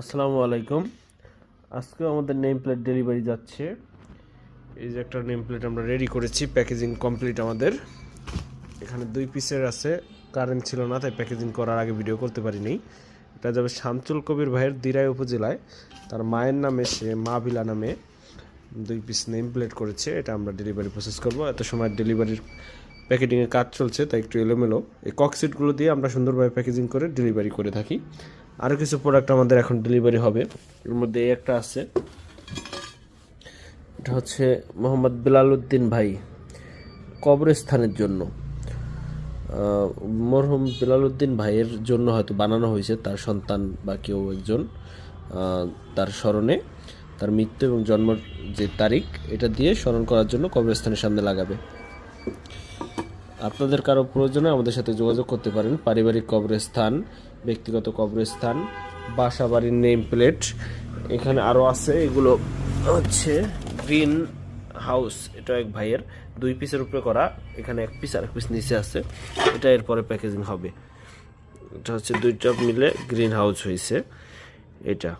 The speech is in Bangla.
আসসালামু আলাইকুম। আজকে আমাদের নেম প্লেট ডেলিভারি যাচ্ছে। এই যে একটা নেম প্লেট আমরা রেডি করেছি প্যাকেজিং কমপ্লিট আমাদের। এখানে দুই পিসের আছে কারেন্ট ছিল না, তাই প্যাকেজিং করার আগে ভিডিও করতে পারিনি। এটা যাবে শামচুল কবির ভাইয়ের দিরাই উপজেলায়। তার মায়ের নামে সে মা বিলা নামে দুই পিস নেম প্লেট করেছে। এটা আমরা ডেলিভারি প্রসেস করব। এত সময় ডেলিভারির প্যাকেটিংয়ের কাজ চলছে, তাই একটু এলোমেলো। এই ককসিটগুলো দিয়ে আমরা সুন্দরভাবে প্যাকেজিং করে ডেলিভারি করে থাকি। আরও কিছু প্রোডাক্ট আমাদের এখন ডেলিভারি হবে। এর মধ্যে এই একটা আছে। এটা হচ্ছে মোহাম্মদ বিলাল উদ্দিন ভাই, কবরস্থানের জন্য। মরহুম বিলাল উদ্দিন ভাইয়ের জন্য হয়তো বানানো হয়েছে, তার সন্তান বা কেউ একজন তার স্মরণে। তার মৃত্যু এবং জন্মের যে তারিখ, এটা দিয়ে স্মরণ করার জন্য কবরস্থানের সামনে লাগাবে। আপনাদের কারও প্রয়োজনে আমাদের সাথে যোগাযোগ করতে পারেন। পারিবারিক কবরস্থান ব্যক্তিগত কবরস্থান বাসা বাড়ির নেম প্লেট, এখানে আরও আছে, এগুলো হচ্ছে গ্রিন হাউস, এটা এক ভাইয়ের, দুই পিসের উপরে করা, এখানে এক পিস আর এক পিস নিচে আছে, এটা এরপরে প্যাকেজিং হবে। এটা হচ্ছে দুইটা মিলে গ্রিন হাউস হয়েছে এটা।